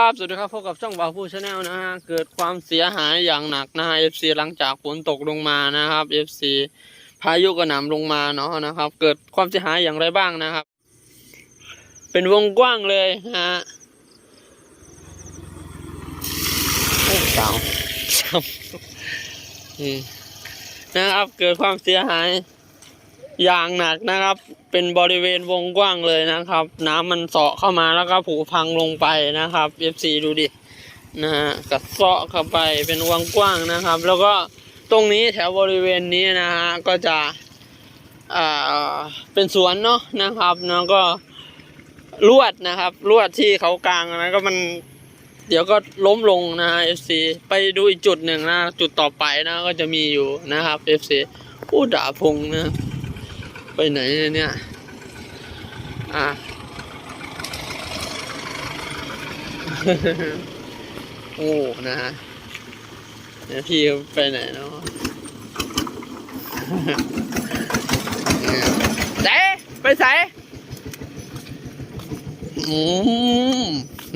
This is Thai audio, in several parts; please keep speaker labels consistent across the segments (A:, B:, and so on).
A: ครับสวัสดีครับพบกับช่องบาวผู้ชาแนลนะฮะเกิดความเสียหายอย่างหนักนะฮะ FC หลังจากฝนตกลงมานะครับ FC พายุกระหน่ำลงมาเนาะนะครับ เกิดความเสียหายอย่างไรบ้างนะครับ เป็นวงกว้างเลยนะฮะโอ้สาวสาวนี่นะครับเกิดความเสียหาย อย่างหนักนะครับ เป็นบริเวณวงกว้างเลยนะครับ น้ำมันเสาะเข้ามาแล้วก็ผุพังลงไปนะครับ FC ดูดินะฮะกัดเสาะเข้าไปเป็นวงกว้างนะครับ แล้วก็ตรงนี้แถวบริเวณนี้นะฮะก็จะอ่าเป็นสวนเนาะนะครับแล้วก็ลวดนะครับลวดที่เขากลางนะก็มันเดี๋ยวก็ล้มลงนะ FC ไปดูอีกจุดหนึ่งนะ จุดต่อไปนะก็จะมีอยู่นะครับ FC ผู้ด่าพงนะ ไปไหนเนี่ย อะ โอ้นะฮะเนี่ยพี่เขาไปไหนเนาะเนี่ยเจ๊ไปใส่อืม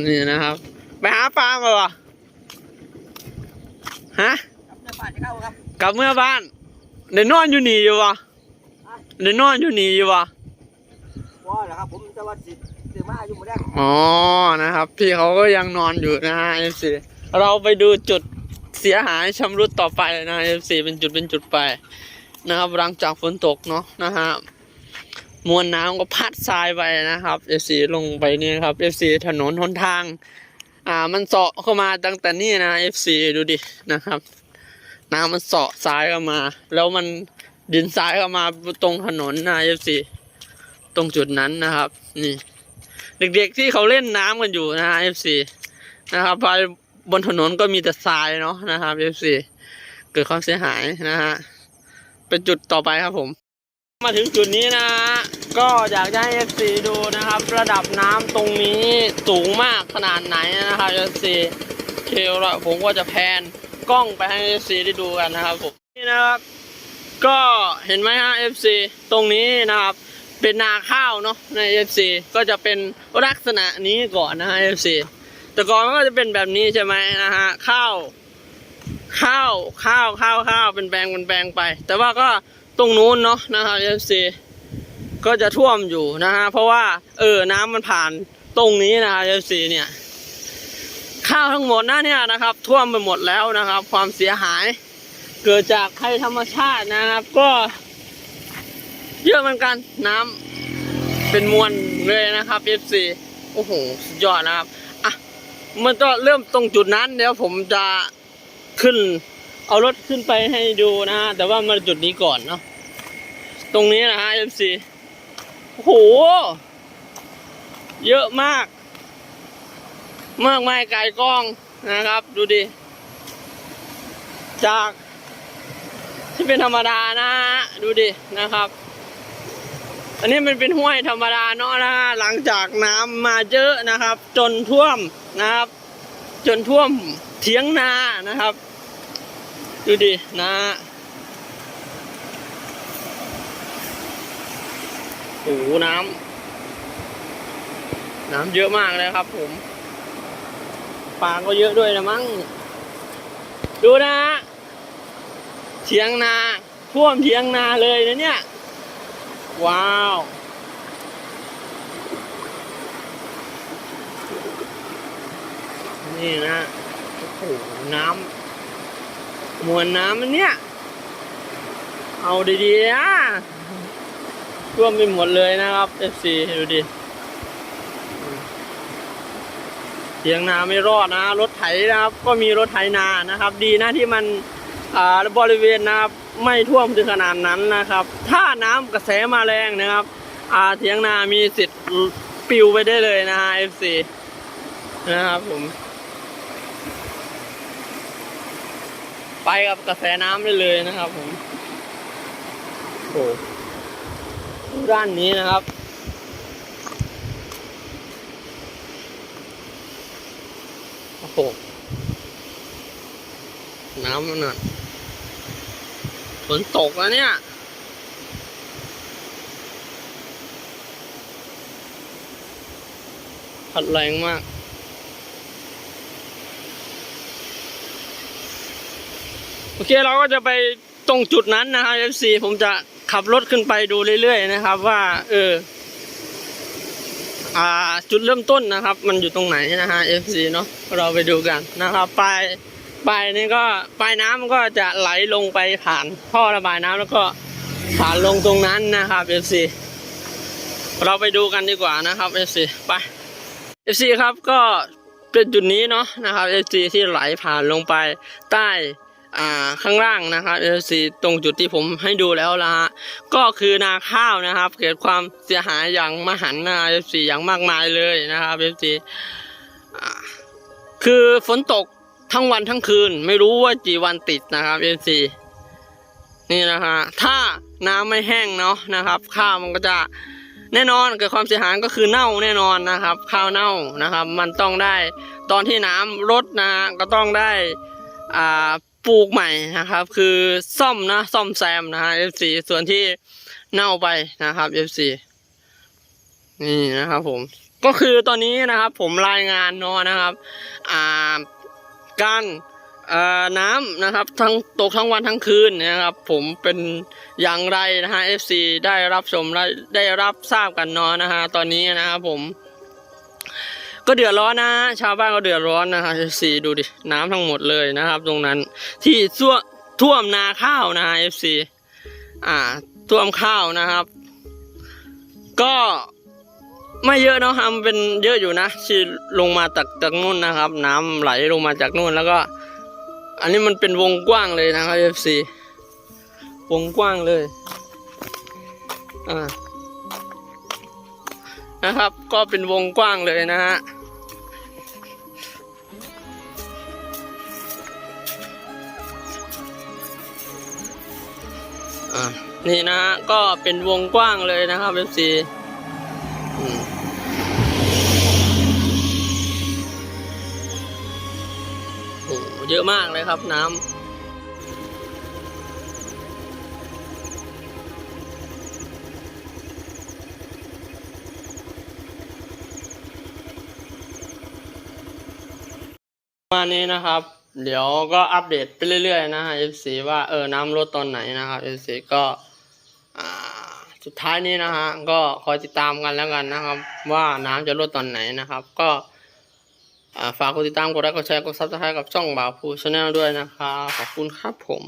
A: นี่นะครับ ไปหาปลามาเหรอฮะ
B: ครับในป่าจะเข้าครับ
A: กลับเมื่อบ้านเดี๋ยวนอนอยู่นี่อยู่วะ เดี๋ยวนอนอยู่นี่อยู่วะ
B: ว่าเหรอครับผมจะว่าสิตื่นมาอยู่หมดแล้ว
A: อ๋อนะครับ พี่เขาก็ยังนอนอยู่นะฮะ FC เราไปดูจุดเสียหายชำรุดต่อไปนะ FC เป็นจุดเป็นจุดไปนะครับหลังจากฝนตกเนาะนะฮะมวลน้ำก็พัดทรายไปนะครับ FC ลงไปนี่ครับ FC ถนนหนทาง อ่ามันเสาะเข้ามาตั้งแต่นี่นะ FC ดูดินะครับ น้ำมันเสาะซ้ายเข้ามา แล้วมัน ดินซ้ายเข้ามาตรงถนนนะ FC ตรงจุดนั้นนะครับ นี่ เด็กๆที่เขาเล่นน้ำกันอยู่นะฮะ FC นะครับไปบนถนนก็มีแต่ทรายเนาะนะครับ FC เกิดความเสียหายนะฮะเป็นจุดต่อไปครับผม มาถึงจุดนี้นะฮะก็อยากจะให้ FC ดูนะครับ ระดับน้ำตรงนี้สูงมากขนาดไหนนะครับ FC เคลละผมก็จะแพนกล้องไปให้ FC ได้ดูกันนะครับผมนี่นะครับ ก็เห็นไหมฮะ FC ตรงนี้นะครับ เป็นนาข้าวเนาะใน FC ก็จะเป็นลักษณะนี้ก่อนนะฮะ FC แต่ก่อนมันก็จะเป็นแบบนี้ใช่ไหมนะฮะข้าว ข้าวข้าวข้าวข้าวเป็นแปลงเป็นแปลงไป แต่ว่าก็ตรงนู้นเนาะนะครับ FC ก็จะท่วมอยู่นะฮะเพราะว่าเออน้ำมันผ่านตรงนี้นะฮะ FC เนี่ย ข้าวทั้งหมดนะเนี่ยนะครับ ท่วมไปหมดแล้วนะครับ ความเสียหาย เกิดจากภัยธรรมชาตินะครับ ก็เยอะเหมือนกันน้ำเป็นมวลเลยนะครับ FC โอ้โหสุดยอดนะครับอะมันก็เริ่มตรงจุดนั้นเดี๋ยวผมจะขึ้น เอารถขึ้นไปให้ดูนะฮะแต่ว่ามาจุดนี้ก่อนเนาะตรงนี้นะฮะ FC โอ้โห เยอะมาก มากมายไกลกล้องนะครับ ดูดิจาก ที่เป็นธรรมดานะดูดินะครับ อันนี้มันเป็นห้วยธรรมดาเนาะนะหลังจากน้ำมาเยอะนะครับ จนท่วมนะครับ จนท่วมเถียงนานะครับ ดูดินะโอ้น้ำน้ำเยอะมากเลยครับ ผมปลาก็เยอะด้วยนะมั้งดูนะฮะ เถียงนาท่วมเถียงนาเลยนะเนี่ย ว้าว นี่นะโอ้โหน้ำมวลน้ำมันเนี่ย เอาดีๆนะท่วมไปหมดเลยนะครับ FC ดูดิเทียงนาไม่รอดนะ รถไถนะครับ ก็มีรถไถนานะครับ ดีนะที่มัน บริเวณนะครับไม่ท่วมถึงขนาดนั้นนะครับ ถ้าน้ำกระแสมาแรงนะครับอาเถียงนามีสิทธิ์ปิวไปได้เลยนะฮะ FC นะครับผม ไปกับกระแสน้ำได้เลยนะครับผมโอ้ดูด้านนี้นะครับ โอ้โห น้ำมันน่ะ ฝนตกแล้วเนี่ย พัดแรงมาก โอเคเราก็จะไปตรงจุดนั้นนะครับ FC ผมจะขับรถขึ้นไปดูเรื่อยๆนะครับ ว่า เอออาจุดเริ่มต้นนะครับ มันอยู่ตรงไหนนะฮะ FC เนาะเราไปดูกันนะครับไป ปลายนี่ก็ปลายน้ำมันก็จะไหลลงไปผ่านท่อระบายน้ำแล้วก็ผ่านลงตรงนั้นนะครับ FC เราไปดูกันดีกว่านะครับ FC ไป FC ครับก็เป็นจุดนี้เนาะนะครับ FC ที่ไหลผ่านลงไปใต้อ่าข้างล่างนะครับ FC ตรงจุดที่ผมให้ดูแล้วละฮะก็คือนาข้าวนะครับ เกิดความเสียหายอย่างมหันต์นะ FC อย่างมากมายเลยนะครับ FC อ่าคือฝนตก ทั้งวันทั้งคืน ไม่รู้ว่ากี่วันติดนะครับ FC นี่นะฮะถ้าน้ำไม่แห้งเนาะนะครับ ข้าวมันก็จะแน่นอนเกิดความเสียหายก็คือเน่าแน่นอนนะครับ ข้าวเน่านะครับ มันต้องได้ตอนที่น้ำลดนะฮะก็ต้องได้อ่าปลูกใหม่นะครับ คือซ่อมนะซ่อมแซมนะฮะ FC ส่วนที่เน่าไปนะครับ FC นี่นะครับผม ก็คือตอนนี้นะครับ ผมรายงานเนาะนะครับ อ่า การน้ำนะครับทั้งตกทั้งวันทั้งคืนนะครับ ผมเป็นอย่างไรนะฮะ FC ได้รับชมและได้รับทราบกันเนาะนะฮะตอนนี้นะครับผม ก็เดือดร้อนนะ ชาวบ้านก็เดือดร้อนนะฮะ FC ดูดิน้ำทั้งหมดเลยนะครับ ตรงนั้น ที่ท่วมท่วมนาข้าวนะฮะ FC อ่าท่วมข้าวนะครับ ก็ ไม่เยอะเนาะครับมันเป็นเยอะอยู่นะที่ลงมาจากจากนู่นนะครับ น้ำไหลลงมาจากนู่นแล้วก็ อันนี้มันเป็นวงกว้างเลยนะครับ FC วงกว้างเลยอ่านะครับ ก็เป็นวงกว้างเลยนะฮะนี่นะฮะก็เป็นวงกว้างเลยนะครับ FC อื โอ้เยอะมากเลยครับน้ำมานี้นะครับ เดี๋ยวก็อัปเดตไปเรื่อยๆนะฮะ FC ว่าเออน้ำลดตอนไหนนะครับ FC ก็สุดท้ายนี้นะฮะก็คอยติดตามกันแล้วกันนะครับ ว่าน้ำจะลดตอนไหนนะครับ ก็ ฝากกดติดตามกดไลค์กดแชร์กดซับสไครต์กับช่องบ่าวพูชาแนลด้วยนะครับขอบคุณครับผม